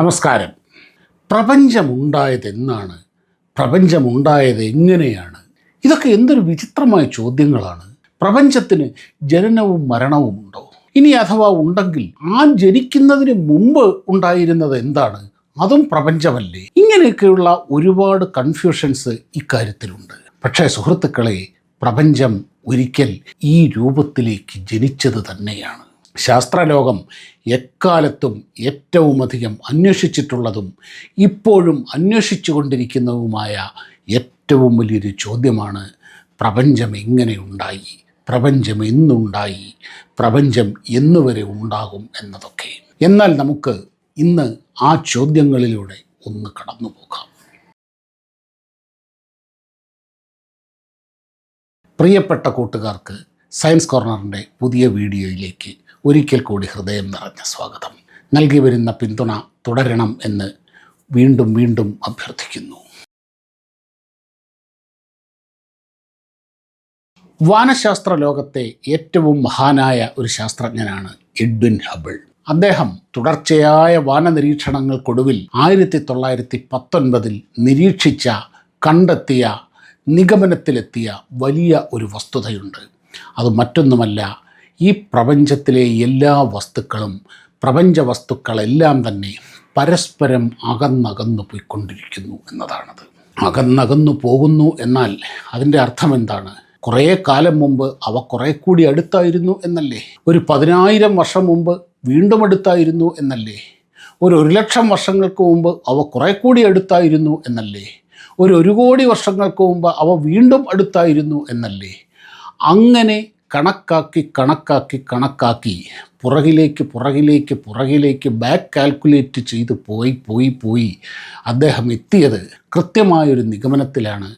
നമസ്കാരം. പ്രപഞ്ചമുണ്ടായത് എന്നാണ് പ്രപഞ്ചമുണ്ടായത് എങ്ങനെയാണ്? ഇതൊക്കെ എന്തൊരു വിചിത്രമായ ചോദ്യങ്ങളാണ്. പ്രപഞ്ചത്തിന് ജനനവും മരണവും ഉണ്ടോ? ഇനി അഥവാ ഉണ്ടെങ്കിൽ ആ ജനിക്കുന്നതിന് മുമ്പ് ഉണ്ടായിരുന്നത് എന്താണ്? അതും പ്രപഞ്ചമല്ലേ? ഇങ്ങനെയൊക്കെയുള്ള ഒരുപാട് കൺഫ്യൂഷൻസ് ഇക്കാര്യത്തിലുണ്ട്. പക്ഷേ സുഹൃത്തുക്കളെ പ്രപഞ്ചം ഒരിക്കൽ ഈ രൂപത്തിലേക്ക് ജനിച്ചത് തന്നെയാണ്. ശാസ്ത്രലോകം എക്കാലത്തും ഏറ്റവുമധികം അന്വേഷിച്ചിട്ടുള്ളതും ഇപ്പോഴും അന്വേഷിച്ചു കൊണ്ടിരിക്കുന്നതുമായ ഏറ്റവും വലിയൊരു ചോദ്യമാണ് പ്രപഞ്ചം എങ്ങനെ ഉണ്ടായി പ്രപഞ്ചം എന്നുണ്ടായി? പ്രപഞ്ചം എന്നുവരെ ഉണ്ടാകും എന്നതൊക്കെ. എന്നാൽ നമുക്ക് ഇന്ന് ആ ചോദ്യങ്ങളിലൂടെ ഒന്ന് കടന്നു പോകാം. പ്രിയപ്പെട്ട കൂട്ടുകാർക്ക് സയൻസ് കോർണറിന്റെ പുതിയ വീഡിയോയിലേക്ക് ഒരിക്കൽ കൂടി ഹൃദയം നിറഞ്ഞ സ്വാഗതം. നൽകി വരുന്ന പിന്തുണ തുടരണം എന്ന് വീണ്ടും വീണ്ടും അഭ്യർത്ഥിക്കുന്നു. വാനശാസ്ത്ര ലോകത്തെ ഏറ്റവും മഹാനായ ഒരു ശാസ്ത്രജ്ഞനാണ് എഡ്വിൻ ഹബിൾ. അദ്ദേഹം തുടർച്ചയായ വാനനിരീക്ഷണങ്ങൾക്കൊടുവിൽ ആയിരത്തി തൊള്ളായിരത്തി പത്തൊൻപതിൽ നിരീക്ഷിച്ച കണ്ടെത്തിയ നിഗമനത്തിലെത്തിയ വലിയ ഒരു വസ്തുതയുണ്ട്. അത് മറ്റൊന്നുമല്ല ഈ പ്രപഞ്ചത്തിലെ എല്ലാ വസ്തുക്കളും പ്രപഞ്ച വസ്തുക്കളെല്ലാം തന്നെ പരസ്പരം അകന്നകന്നു പോയിക്കൊണ്ടിരിക്കുന്നു എന്നതാണത്. അകന്നകന്നു പോകുന്നു എന്നാൽ അതിന്റെ അർത്ഥം എന്താണ്? കുറേ കാലം മുമ്പ് അവ കുറേ കൂടി അടുത്തായിരുന്നു എന്നല്ലേ? ഒരു പതിനായിരം വർഷം മുമ്പ് വീണ്ടും അടുത്തായിരുന്നു എന്നല്ലേ? ഒരു ഒരു ലക്ഷം വർഷങ്ങൾക്ക് മുമ്പ് അവ കുറേ കൂടി അടുത്തായിരുന്നു എന്നല്ലേ? ഒരു ഒരു കോടി വർഷങ്ങൾക്ക് മുമ്പ് അവ വീണ്ടും അടുത്തായിരുന്നു എന്നല്ലേ? അങ്ങനെ കണക്കാക്കി കണക്കാക്കി കണക്കാക്കി പുറകിലേക്ക് പുറകിലേക്ക് പുറകിലേക്ക് ബാക്ക് കാൽക്കുലേറ്റ് ചെയ്ത് പോയി പോയി പോയി അദ്ദേഹം എത്തിയത് കൃത്യമായൊരു നിഗമനത്തിലാണ്.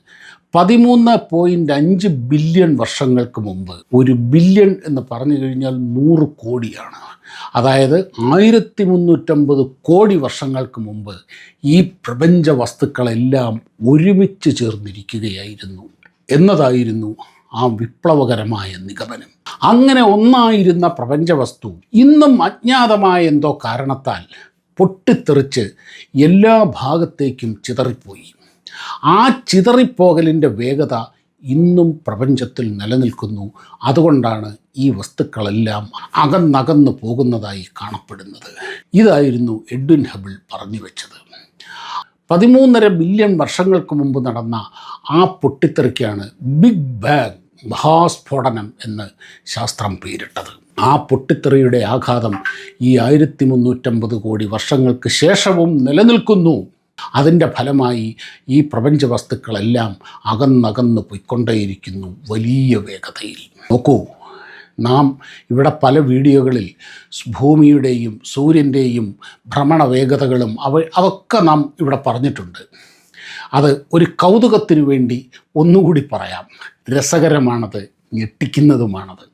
പതിമൂന്ന് പോയിന്റ് അഞ്ച് ബില്യൺ വർഷങ്ങൾക്ക് മുമ്പ് ഒരു ബില്യൺ എന്ന് പറഞ്ഞു കഴിഞ്ഞാൽ നൂറ് കോടിയാണ്. അതായത് ആയിരത്തി മുന്നൂറ്റമ്പത് കോടി വർഷങ്ങൾക്ക് മുമ്പ് ഈ പ്രപഞ്ച വസ്തുക്കളെല്ലാം ഒരുമിച്ച് ചേർന്നിരിക്കുകയായിരുന്നു. എന്നതായിരുന്നു ആ വിപ്ലവകരമായ നിഗമനം. അങ്ങനെ ഒന്നായിരുന്ന പ്രപഞ്ചവസ്തു ഇന്നും അജ്ഞാതമായ എന്തോ കാരണത്താൽ പൊട്ടിത്തെറിച്ച് എല്ലാ ഭാഗത്തേക്കും ചിതറിപ്പോയി. ആ ചിതറിപ്പോകലിന്റെ വേഗത ഇന്നും പ്രപഞ്ചത്തിൽ നിലനിൽക്കുന്നു. അതുകൊണ്ടാണ് ഈ വസ്തുക്കളെല്ലാം അകന്നകന്നു പോകുന്നതായി കാണപ്പെടുന്നത്. ഇതായിരുന്നു എഡ്വിൻ ഹബിൾ പറഞ്ഞു വെച്ചത്. പതിമൂന്നര ബില്യൺ വർഷങ്ങൾക്ക് മുമ്പ് നടന്ന ആ പൊട്ടിത്തെറിക്കാണ് ബിഗ് ബാങ് മഹാസ്ഫോടനം എന്ന് ശാസ്ത്രം പേരിട്ടത്. ആ പൊട്ടിത്തെറിയുടെ ആഘാതം ഈ ആയിരത്തി മുന്നൂറ്റമ്പത് കോടി വർഷങ്ങൾക്ക് ശേഷവും നിലനിൽക്കുന്നു. അതിന്റെ ഫലമായി ഈ പ്രപഞ്ച വസ്തുക്കളെല്ലാം അകന്നകന്ന് പൊയ്ക്കൊണ്ടേയിരിക്കുന്നു വലിയ വേഗതയിൽ. നോക്കൂ. നാം ഇവിടെ പല വീഡിയോകളിൽ ഭൂമിയുടെയും സൂര്യന്റെയും ഭ്രമണ വേഗതകളും അവ അതൊക്കെ നാം ഇവിടെ പറഞ്ഞിട്ടുണ്ട്. അത് ഒരു കൗതുകത്തിനു വേണ്ടി ഒന്നുകൂടി പറയാം. രസകരമാണത് ഞെട്ടിക്കുന്നതുമാണത്.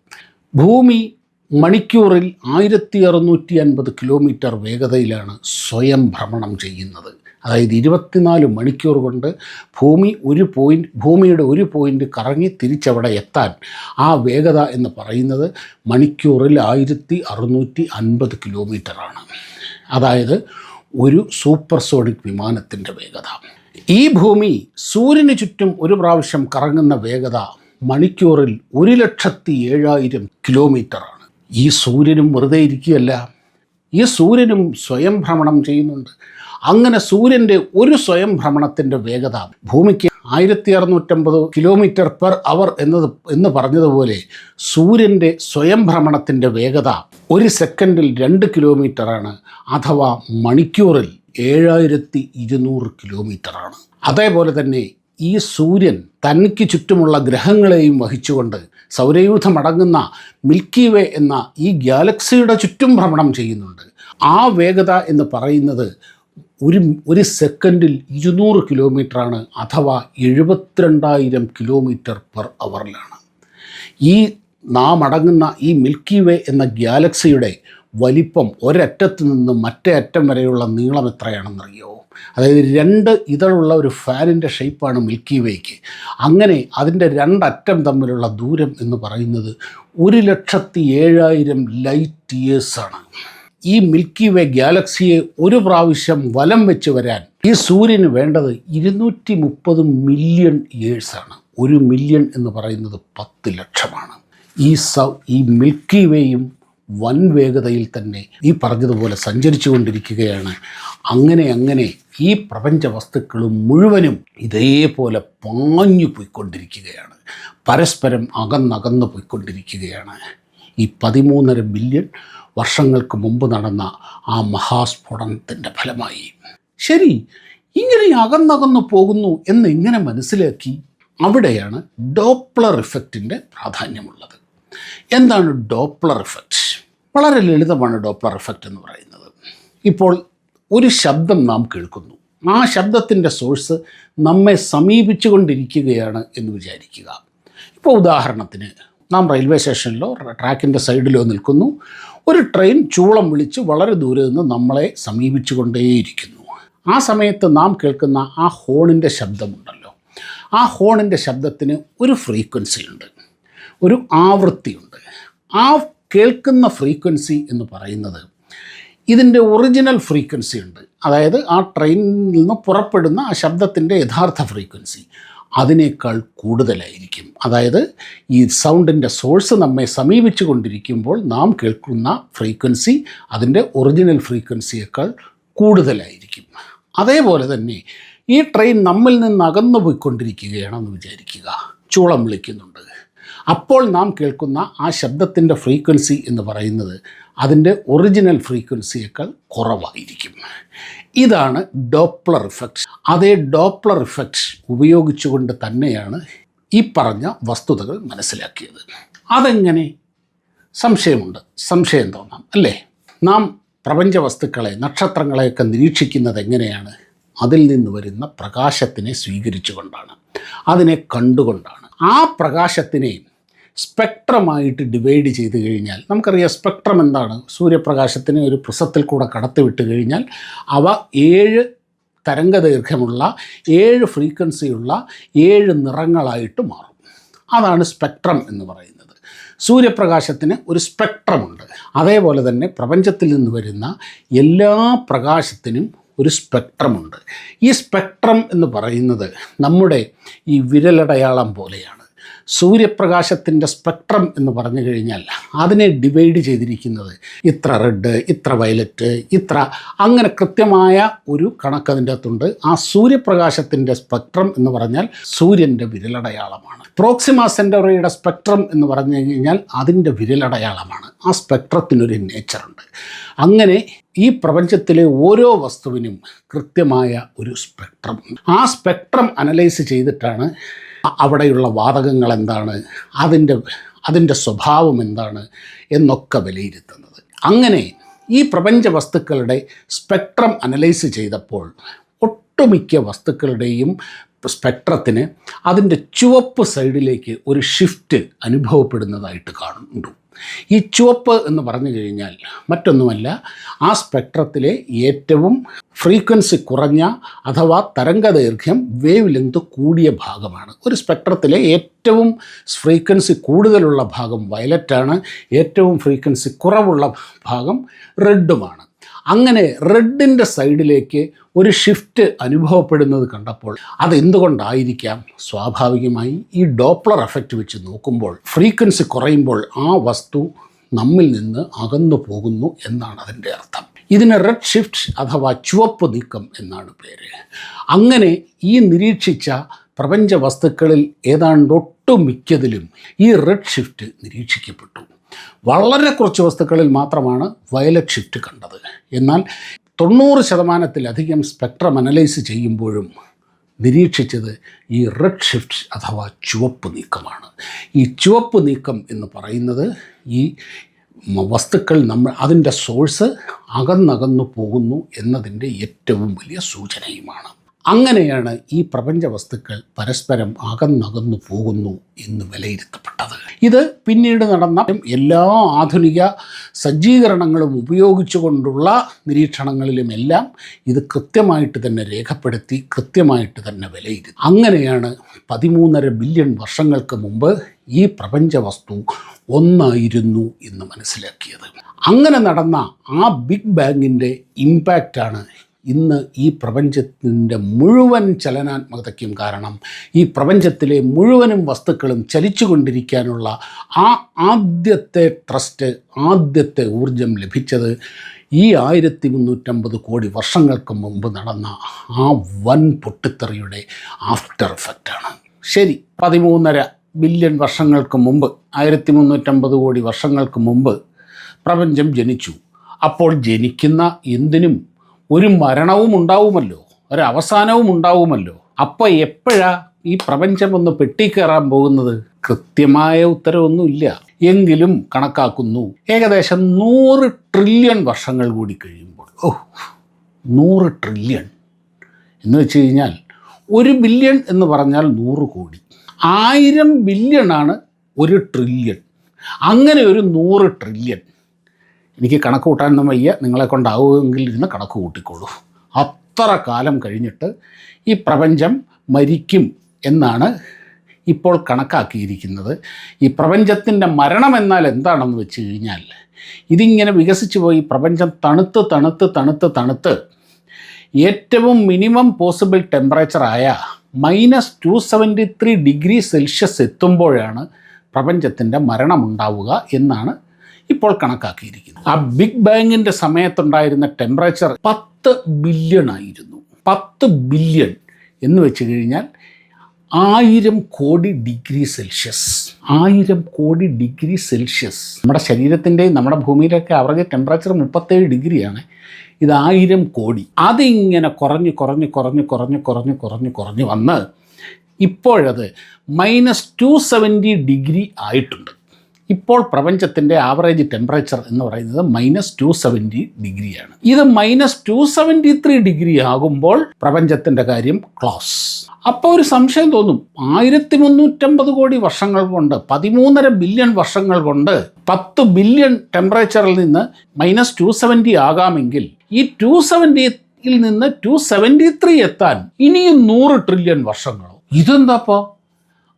ഭൂമി മണിക്കൂറിൽ ആയിരത്തി അറുന്നൂറ്റി അൻപത് കിലോമീറ്റർ വേഗതയിലാണ് സ്വയം ഭ്രമണം ചെയ്യുന്നത്. അതായത് ഇരുപത്തിനാല് മണിക്കൂർ കൊണ്ട് ഭൂമി ഒരു പോയിന്റ് ഭൂമിയുടെ ഒരു പോയിന്റ് കറങ്ങി തിരിച്ചവിടെ എത്താൻ ആ വേഗത എന്ന് പറയുന്നത് മണിക്കൂറിൽ ആയിരത്തി അറുന്നൂറ്റി അൻപത് കിലോമീറ്ററാണ് അതായത് ഒരു സൂപ്പർ സോണിക് വിമാനത്തിന്റെ വേഗത. ഈ ഭൂമി സൂര്യന് ചുറ്റും ഒരു പ്രാവശ്യം കറങ്ങുന്ന വേഗത മണിക്കൂറിൽ ഒരു ലക്ഷത്തി ഏഴായിരം കിലോമീറ്ററാണ് ഈ സൂര്യനും വെറുതെ ഇരിക്കുകയല്ല. ഈ സൂര്യനും സ്വയം ഭ്രമണം ചെയ്യുന്നുണ്ട്. അങ്ങനെ സൂര്യന്റെ ഒരു സ്വയം ഭ്രമണത്തിന്റെ വേഗത ഭൂമിക്ക് ആയിരത്തി അറുന്നൂറ്റമ്പത് കിലോമീറ്റർ പെർ അവർ എന്നത് എന്ന് പറഞ്ഞതുപോലെ സൂര്യന്റെ സ്വയം ഭ്രമണത്തിന്റെ വേഗത ഒരു സെക്കൻഡിൽ രണ്ട് കിലോമീറ്ററാണ് അഥവാ മണിക്കൂറിൽ ഏഴായിരത്തി ഇരുന്നൂറ് കിലോമീറ്ററാണ്. അതേപോലെ തന്നെ ഈ സൂര്യൻ തനിക്ക് ചുറ്റുമുള്ള ഗ്രഹങ്ങളെയും വഹിച്ചുകൊണ്ട് സൗരയൂഥമടങ്ങുന്ന മിൽക്കി വേ എന്ന ഈ ഗാലക്സിയുടെ ചുറ്റും ഭ്രമണം ചെയ്യുന്നുണ്ട്. ആ വേഗത എന്ന് പറയുന്നത് ഒരു ഒരു സെക്കൻഡിൽ ഇരുന്നൂറ് കിലോമീറ്ററാണ് അഥവാ എഴുപത്തിരണ്ടായിരം കിലോമീറ്റർ പെർ അവറിലാണ്. ഈ നാം അടങ്ങുന്ന ഈ മിൽക്കി വേ എന്ന ഗാലക്സിയുടെ വലിപ്പം ഒരറ്റത്ത് നിന്ന് മറ്റേ അറ്റം വരെയുള്ള നീളം എത്രയാണെന്നറിയോ? അതായത് രണ്ട് ഇതളുള്ള ഒരു ഫാനിന്റെ ഷേപ്പാണ് മിൽക്കി വേക്ക്. അങ്ങനെ അതിന്റെ രണ്ടറ്റം തമ്മിലുള്ള ദൂരം എന്ന് പറയുന്നത് ഒരു ലക്ഷത്തി ഏഴായിരം ലൈറ്റ് ഇയേഴ്സാണ് ഈ മിൽക്കി വേ ഗാലക്സിയെ ഒരു പ്രാവശ്യം വലം വെച്ച് വരാൻ ഈ സൂര്യന് വേണ്ടത് ഇരുന്നൂറ്റി മുപ്പത് മില്യൺ ഇയേഴ്സാണ് ഒരു മില്യൺ എന്ന് പറയുന്നത് പത്ത് ലക്ഷമാണ്. ഈ സൗ ഈ മിൽക്കി വേയും വൻ വേഗതയിൽ തന്നെ ഈ പറഞ്ഞതുപോലെ സഞ്ചരിച്ചു കൊണ്ടിരിക്കുകയാണ് അങ്ങനെ അങ്ങനെ ഈ പ്രപഞ്ച വസ്തുക്കളും മുഴുവനും ഇതേപോലെ പാഞ്ഞു പോയിക്കൊണ്ടിരിക്കുകയാണ് പരസ്പരം അകന്നകന്ന് പോയിക്കൊണ്ടിരിക്കുകയാണ്. ഈ പതിമൂന്നര ബില്യൺ വർഷങ്ങൾക്ക് മുമ്പ് നടന്ന ആ മഹാസ്ഫോടനത്തിന്റെ ഫലമായി. ശരി ഇങ്ങനെ അകന്നകന്നു പോകുന്നു എന്ന് ഇങ്ങനെ മനസ്സിലാക്കി അവിടെയാണ് ഡോപ്ലർ ഇഫക്റ്റിന്റെ പ്രാധാന്യമുള്ളത്. എന്താണ് ഡോപ്ലർ ഇഫക്റ്റ്? വളരെ ലളിതമാണ് ഡോപ്ലർ എഫക്റ്റ് എന്ന് പറയുന്നത്. ഇപ്പോൾ ഒരു ശബ്ദം നാം കേൾക്കുന്നു. ആ ശബ്ദത്തിന്റെ സോഴ്സ് നമ്മെ സമീപിച്ചുകൊണ്ടിരിക്കുകയാണ് എന്ന് വിചാരിക്കുക. ഇപ്പോൾ ഉദാഹരണത്തിന് നാം റെയിൽവേ സ്റ്റേഷനിലോ ട്രാക്കിന്റെ സൈഡിലോ നിൽക്കുന്നു. ഒരു ട്രെയിൻ ചൂളം വിളിച്ച് വളരെ ദൂരെ നിന്ന് നമ്മളെ സമീപിച്ചുകൊണ്ടേയിരിക്കുന്നു. ആ സമയത്ത് നാം കേൾക്കുന്ന ആ ഹോണിന്റെ ശബ്ദമുണ്ടല്ലോ. ആ ഹോണിന്റെ ശബ്ദത്തിന് ഒരു ഫ്രീക്വൻസി ഉണ്ട് ഒരു ആവൃത്തിയുണ്ട്. ആ കേൾക്കുന്ന ഫ്രീക്വൻസി എന്ന് പറയുന്നത് ഇതിന്റെ ഒറിജിനൽ ഫ്രീക്വൻസി ഉണ്ട്. അതായത് ആ ട്രെയിനിൽ നിന്ന് പുറപ്പെടുന്ന ആ ശബ്ദത്തിന്റെ യഥാർത്ഥ ഫ്രീക്വൻസി. അതിനേക്കാൾ കൂടുതലായിരിക്കും. അതായത് ഈ സൗണ്ടിന്റെ സോഴ്സ് നമ്മെ സമീപിച്ചു കൊണ്ടിരിക്കുമ്പോൾ നാം കേൾക്കുന്ന ഫ്രീക്വൻസി അതിന്റെ ഒറിജിനൽ ഫ്രീക്വൻസിയേക്കാൾ കൂടുതലായിരിക്കും. അതേപോലെ തന്നെ ഈ ട്രെയിൻ നമ്മിൽ നിന്ന് അകന്നു പോയിക്കൊണ്ടിരിക്കുകയാണെന്ന് വിചാരിക്കുക. ചൂളം വിളിക്കുന്നുണ്ട്. അപ്പോൾ നാം കേൾക്കുന്ന ആ ശബ്ദത്തിന്റെ ഫ്രീക്വൻസി എന്ന് പറയുന്നത് അതിന്റെ ഒറിജിനൽ ഫ്രീക്വൻസിയേക്കാൾ കുറവായിരിക്കും. ഇതാണ് ഡോപ്ലർ ഇഫക്റ്റ് അതേ ഡോപ്ലർ ഇഫക്റ്റ് ഉപയോഗിച്ചുകൊണ്ട് തന്നെയാണ് ഈ പറഞ്ഞ വസ്തുതകൾ മനസ്സിലാക്കിയത്. അതെങ്ങനെ? സംശയമുണ്ട്. സംശയം തോന്നാം അല്ലേ? നാം പ്രപഞ്ച വസ്തുക്കളെ നക്ഷത്രങ്ങളെയൊക്കെ നിരീക്ഷിക്കുന്നത് എങ്ങനെയാണ്? അതിൽ നിന്ന് വരുന്ന പ്രകാശത്തിനെ സ്വീകരിച്ചുകൊണ്ടാണ്. അതിനെ കണ്ടുകൊണ്ടാണ്. ആ പ്രകാശത്തിനെ സ്പെക്ട്രമായിട്ട് ഡിവൈഡ് ചെയ്ത് കഴിഞ്ഞാൽ നമുക്കറിയാം സ്പെക്ട്രം എന്താണ്? സൂര്യപ്രകാശത്തിനെ ഒരു പ്രിസത്തിൽ കൂടെ കടത്തിവിട്ട് കഴിഞ്ഞാൽ അവ ഏഴ് തരംഗദൈർഘ്യമുള്ള ഏഴ് ഫ്രീക്വൻസിയുള്ള ഏഴ് നിറങ്ങളായിട്ട് മാറും. അതാണ് സ്പെക്ട്രം എന്ന് പറയുന്നത്. സൂര്യപ്രകാശത്തിന് ഒരു സ്പെക്ട്രമുണ്ട്. അതേപോലെ തന്നെ പ്രപഞ്ചത്തിൽ നിന്ന് വരുന്ന എല്ലാ പ്രകാശത്തിനും ഒരു സ്പെക്ട്രമുണ്ട്. ഈ സ്പെക്ട്രം എന്ന് പറയുന്നത് നമ്മുടെ ഈ വിരലടയാളം പോലെയാണ്. സൂര്യപ്രകാശത്തിന്റെ സ്പെക്ട്രം എന്ന് പറഞ്ഞു കഴിഞ്ഞാൽ അതിനെ ഡിവൈഡ് ചെയ്തിരിക്കുന്നത് ഇത്ര റെഡ് ഇത്ര വയലറ്റ് ഇത്ര അങ്ങനെ കൃത്യമായ ഒരു കണക്ക് അതിന്റെ അകത്തുണ്ട്. ആ സൂര്യപ്രകാശത്തിന്റെ സ്പെക്ട്രം എന്ന് പറഞ്ഞാൽ സൂര്യന്റെ വിരലടയാളമാണ്. പ്രോക്സിമ സെന്ററിയുടെ സ്പെക്ട്രം എന്ന് പറഞ്ഞു കഴിഞ്ഞാൽ അതിന്റെ വിരലടയാളമാണ്. ആ സ്പെക്ട്രത്തിനൊരു നേച്ചറുണ്ട്. അങ്ങനെ ഈ പ്രപഞ്ചത്തിലെ ഓരോ വസ്തുവിനും കൃത്യമായ ഒരു സ്പെക്ട്രം. ആ സ്പെക്ട്രം അനലൈസ് ചെയ്തിട്ടാണ് അവിടെയുള്ള വാതകങ്ങൾ എന്താണ് അതിന്റെ അതിന്റെ സ്വഭാവം എന്താണ് എന്നൊക്കെ വിലയിരുത്തുന്നത്. അങ്ങനെ ഈ പ്രപഞ്ച വസ്തുക്കളുടെ സ്പെക്ട്രം അനലൈസ് ചെയ്തപ്പോൾ ഒട്ടുമിക്ക വസ്തുക്കളുടെയും സ്പെക്ട്രത്തിന് അതിന്റെ ചുവപ്പ് സൈഡിലേക്ക് ഒരു ഷിഫ്റ്റ് അനുഭവപ്പെടുന്നതായിട്ട് കാണുന്നുണ്ട് ഈ ചുവപ്പ് എന്ന് പറഞ്ഞു കഴിഞ്ഞാൽ മറ്റൊന്നുമല്ല ആ സ്പെക്ട്രത്തിലെ ഏറ്റവും ഫ്രീക്വൻസി കുറഞ്ഞ അഥവാ തരംഗദൈർഘ്യം വേവ് ലെങ്ത് കൂടിയ ഭാഗമാണ്. ഒരു സ്പെക്ട്രത്തിലെ ഏറ്റവും ഫ്രീക്വൻസി കൂടുതലുള്ള ഭാഗം വയലറ്റാണ്. ഏറ്റവും ഫ്രീക്വൻസി കുറവുള്ള ഭാഗം റെഡുമാണ്. അങ്ങനെ റെഡിന്റെ സൈഡിലേക്ക് ഒരു ഷിഫ്റ്റ് അനുഭവപ്പെടുന്നത് കണ്ടപ്പോൾ അതെന്തുകൊണ്ടായിരിക്കാം സ്വാഭാവികമായി ഈ ഡോപ്ലർ എഫക്റ്റ് വെച്ച് നോക്കുമ്പോൾ ഫ്രീക്വൻസി കുറയുമ്പോൾ ആ വസ്തു നമ്മിൽ നിന്ന് അകന്നു പോകുന്നു എന്നാണ് അതിന്റെ അർത്ഥം. ഇതിന് റെഡ് ഷിഫ്റ്റ് അഥവാ ചുവപ്പ് നീക്കം എന്നാണ് പേര്. അങ്ങനെ ഈ നിരീക്ഷിച്ച പ്രപഞ്ച വസ്തുക്കളിൽ ഏതാണ്ട് ഒട്ടുമിക്കതിലും ഈ റെഡ് ഷിഫ്റ്റ് നിരീക്ഷിക്കപ്പെട്ടു. വളരെ കുറച്ച് വസ്തുക്കളിൽ മാത്രമാണ് വയലറ്റ് ഷിഫ്റ്റ് കണ്ടത്. എന്നാൽ തൊണ്ണൂറ് ശതമാനത്തിലധികം സ്പെക്ട്രം അനലൈസ് ചെയ്യുമ്പോഴും നിരീക്ഷിച്ചത് ഈ റെഡ് ഷിഫ്റ്റ് അഥവാ ചുവപ്പ് നീക്കമാണ്. ഈ ചുവപ്പ് നീക്കം എന്ന് പറയുന്നത് ഈ വസ്തുക്കൾ നമ്മൾ അതിന്റെ സോഴ്സ് അകന്നകന്നു പോകുന്നു എന്നതിന്റെ ഏറ്റവും വലിയ സൂചനയുമാണ്. അങ്ങനെയാണ് ഈ പ്രപഞ്ച വസ്തുക്കൾ പരസ്പരം അകന്നകന്നു പോകുന്നു എന്ന് വിലയിരുത്തപ്പെട്ടത്. ഇത് പിന്നീട് നടന്ന എല്ലാ ആധുനിക സജ്ജീകരണങ്ങളും ഉപയോഗിച്ചുകൊണ്ടുള്ള നിരീക്ഷണങ്ങളിലുമെല്ലാം ഇത് കൃത്യമായിട്ട് തന്നെ രേഖപ്പെടുത്തി കൃത്യമായിട്ട് തന്നെ വിലയിരുത്തി. അങ്ങനെയാണ് പതിമൂന്നര ബില്യൺ വർഷങ്ങൾക്ക് മുമ്പ് ഈ പ്രപഞ്ച വസ്തു ഒന്നായിരുന്നു എന്ന് മനസ്സിലാക്കിയത്. അങ്ങനെ നടന്ന ആ ബിഗ് ബാങ്ങിന്റെ ഇമ്പാക്റ്റാണ് ഇന്ന് ഈ പ്രപഞ്ചത്തിന്റെ മുഴുവൻ ചലനാത്മകതയ്ക്കും കാരണം. ഈ പ്രപഞ്ചത്തിലെ മുഴുവനും വസ്തുക്കളും ചലിച്ചുകൊണ്ടിരിക്കാനുള്ള ആ ആദ്യത്തെ ട്രസ്റ്റ് ആദ്യത്തെ ഊർജം ലഭിച്ചത് ഈ ആയിരത്തി മുന്നൂറ്റമ്പത് കോടി വർഷങ്ങൾക്ക് മുമ്പ് നടന്ന ആ വൻ പൊട്ടിത്തെറിയുടെ ആഫ്റ്റർ എഫക്റ്റാണ് ശരി പതിമൂന്നര. ബില്യൺ വർഷങ്ങൾക്ക് മുമ്പ് ആയിരത്തി മുന്നൂറ്റമ്പത് കോടി വർഷങ്ങൾക്ക് മുമ്പ് പ്രപഞ്ചം ജനിച്ചു. അപ്പോൾ ജനിക്കുന്ന എന്തിനും ഒരു മരണവും ഉണ്ടാവുമല്ലോ ഒരവസാനവും ഉണ്ടാവുമല്ലോ. അപ്പോൾ എപ്പോഴാ ഈ പ്രപഞ്ചം ഒന്ന് പെട്ടി പെട്ടിക്കയറാൻ പോകുന്നത്? കൃത്യമായ ഉത്തരവൊന്നുമില്ല. എങ്കിലും കണക്കാക്കുന്നു. ഏകദേശം നൂറ് ട്രില്യൺ വർഷങ്ങൾ കൂടി കഴിയുമ്പോൾ ഓ നൂറ് ട്രില്യൺ എന്ന് വെച്ച് കഴിഞ്ഞാൽ ഒരു ബില്യൺ എന്ന് പറഞ്ഞാൽ നൂറ് കോടി. ആയിരം ബില്യണാണ് ഒരു ട്രില്യൺ അങ്ങനെ ഒരു നൂറ് ട്രില്യൺ എനിക്ക് കണക്ക് കൂട്ടാനൊന്നും വയ്യ. നിങ്ങളെ കൊണ്ടാവുമെങ്കിൽ ഇരുന്ന് കണക്ക് കൂട്ടിക്കോളൂ. അത്ര കാലം കഴിഞ്ഞിട്ട് ഈ പ്രപഞ്ചം മരിക്കും എന്നാണ് ഇപ്പോൾ കണക്കാക്കിയിരിക്കുന്നത്. ഈ പ്രപഞ്ചത്തിന്റെ മരണം എന്നാൽ എന്താണെന്ന് വെച്ച് കഴിഞ്ഞാൽ ഇതിങ്ങനെ വികസിച്ചു പോയി. പ്രപഞ്ചം തണുത്ത് തണുത്ത് തണുത്ത് തണുത്ത്. ഏറ്റവും minimum possible ടെമ്പറേച്ചറായ minus two seventy three degree Celsius എത്തുമ്പോഴാണ് പ്രപഞ്ചത്തിന്റെ മരണമുണ്ടാവുക എന്നാണ് ഇപ്പോൾ കണക്കാക്കിയിരിക്കുന്നത്. ആ ബിഗ് ബാങ്ങിന്റെ സമയത്തുണ്ടായിരുന്ന ടെമ്പറേച്ചർ പത്ത് ബില്യൺ ആയിരുന്നു. പത്ത് ബില്യൺ എന്ന് വെച്ച് കഴിഞ്ഞാൽ ആയിരം കോടി ഡിഗ്രി സെൽഷ്യസ്. ആയിരം കോടി ഡിഗ്രി സെൽഷ്യസ്. നമ്മുടെ ശരീരത്തിന്റെയും നമ്മുടെ ഭൂമിയിലൊക്കെ അവരുടെ ടെമ്പറേച്ചർ മുപ്പത്തേഴ് ഡിഗ്രിയാണ്. ഇത് ആയിരം കോടി. അതിങ്ങനെ കുറഞ്ഞ് കുറഞ്ഞ് കുറഞ്ഞ് കുറഞ്ഞ് കുറഞ്ഞ് കുറഞ്ഞ് കുറഞ്ഞ് വന്ന് ഇപ്പോഴത് മൈനസ് ടു സെവന്റി ഡിഗ്രി ആയിട്ടുണ്ട്. ഇപ്പോൾ പ്രപഞ്ചത്തിന്റെ ആവറേജ് ടെമ്പറേച്ചർ എന്ന് പറയുന്നത് മൈനസ് ടു സെവന്റി ഡിഗ്രിയാണ്. ഇത് minus two seventy three degree ആകുമ്പോൾ പ്രപഞ്ചത്തിന്റെ കാര്യം ക്ലോസ്. അപ്പോൾ ഒരു സംശയം തോന്നും. ആയിരത്തി മുന്നൂറ്റമ്പത് കോടി വർഷങ്ങൾ കൊണ്ട് പതിമൂന്നര ബില്യൺ വർഷങ്ങൾ കൊണ്ട് പത്ത് ബില്യൺ ടെമ്പറേച്ചറിൽ നിന്ന് മൈനസ് ടു സെവന്റി ആകാമെങ്കിൽ ഈ ടു സെവന്റിയിൽ നിന്ന് ടു സെവന്റി ത്രീ എത്താൻ ഇനിയും നൂറ് ട്രില്യൺ വർഷങ്ങളോ? ഇതെന്താപ്പോൾ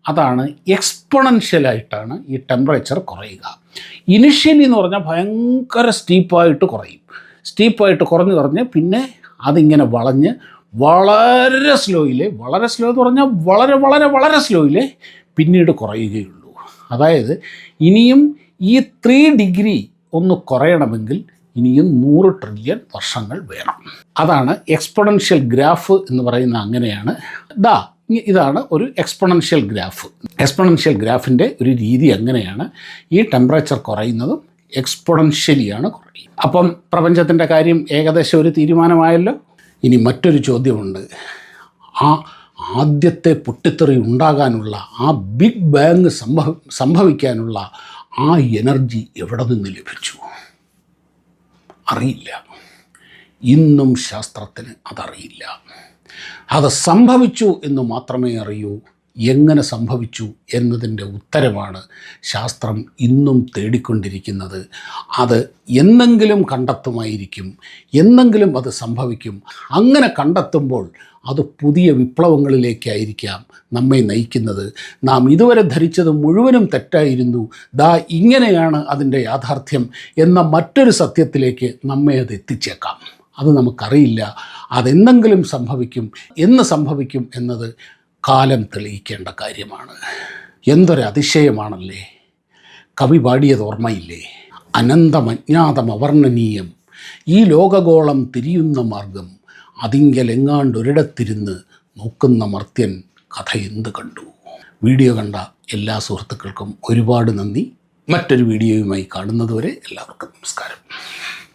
അതാണ് എക്സ്പൊണൻഷ്യലായിട്ടാണ് ഈ ടെമ്പറേച്ചർ കുറയുക. ഇനിഷ്യലി എന്ന് പറഞ്ഞാൽ ഭയങ്കര സ്റ്റീപ്പായിട്ട് കുറയും. സ്റ്റീപ്പായിട്ട് കുറഞ്ഞു കുറഞ്ഞ് പിന്നെ അതിങ്ങനെ വളഞ്ഞ് വളരെ സ്ലോയിൽ വളരെ സ്ലോ എന്ന് പറഞ്ഞാൽ വളരെ വളരെ വളരെ സ്ലോയിൽ പിന്നീട് കുറയുകയുള്ളൂ. അതായത് ഇനിയും ഈ ത്രീ ഡിഗ്രി ഒന്ന് കുറയണമെങ്കിൽ ഇനിയും നൂറ് ട്രില്യൺ വർഷങ്ങൾ വേണം. അതാണ് എക്സ്പൊണൻഷ്യൽ ഗ്രാഫ് എന്ന് പറയുന്ന അങ്ങനെയാണ്. ദാ ഇ- ഇതാണ് ഒരു എക്സ്പൊണൻഷ്യൽ ഗ്രാഫ് എക്സ്പൊണൻഷ്യൽ ഗ്രാഫിന്റെ ഒരു രീതി എങ്ങനെയാണ്? ഈ ടെമ്പറേച്ചർ കുറയുന്നതും എക്സ്പൊണൻഷ്യലിയാണ് കുറയുന്നത്. അപ്പം പ്രപഞ്ചത്തിന്റെ കാര്യം ഏകദേശം ഒരു തീരുമാനമായല്ലോ? ഇനി മറ്റൊരു ചോദ്യമുണ്ട്. ആ ആദ്യത്തെ പൊട്ടിത്തെറി ഉണ്ടാകാനുള്ള ആ ബിഗ് ബാങ് സംഭവ സംഭവിക്കാനുള്ള ആ എനർജി എവിടെ നിന്ന് ലഭിച്ചു? അറിയില്ല. ഇന്നും ശാസ്ത്രത്തിന് അതറിയില്ല. അത് സംഭവിച്ചു എന്ന് മാത്രമേ അറിയൂ. എങ്ങനെ സംഭവിച്ചു എന്നതിന്റെ ഉത്തരമാണ് ശാസ്ത്രം ഇന്നും തേടിക്കൊണ്ടിരിക്കുന്നത്. അത് എന്നെങ്കിലും കണ്ടെത്തുമായിരിക്കും. എന്നെങ്കിലും അത് സംഭവിക്കും. അങ്ങനെ കണ്ടെത്തുമ്പോൾ അത് പുതിയ വിപ്ലവങ്ങളിലേക്കായിരിക്കാം നമ്മെ നയിക്കുന്നത്. നാം ഇതുവരെ ധരിച്ചത് മുഴുവനും തെറ്റായിരുന്നു. ദാ ഇങ്ങനെയാണ് അതിന്റെ യാഥാർത്ഥ്യം എന്ന മറ്റൊരു സത്യത്തിലേക്ക് നമ്മെ അത് എത്തിച്ചേക്കാം. അത് നമുക്കറിയില്ല. അതെന്തെങ്കിലും സംഭവിക്കും. എന്ന് സംഭവിക്കും എന്നത് കാലം തെളിയിക്കേണ്ട കാര്യമാണ്. എന്തൊരു അതിശയമാണല്ലേ. കവി പാടിയത് ഓർമ്മയില്ലേ? അനന്തമജ്ഞാതം അനന്തമജ്ഞാതമവർണനീയം. ഈ ലോകഗോളം തിരിയുന്ന മാർഗം അതിങ്കലെങ്ങാണ്ടൊരിടത്തിരുന്ന് നോക്കുന്ന മർത്യൻ കഥ എന്ത് കണ്ടു? വീഡിയോ കണ്ട എല്ലാ സുഹൃത്തുക്കൾക്കും ഒരുപാട് നന്ദി. മറ്റൊരു വീഡിയോയുമായി കാണുന്നതുവരെ എല്ലാവർക്കും നമസ്കാരം.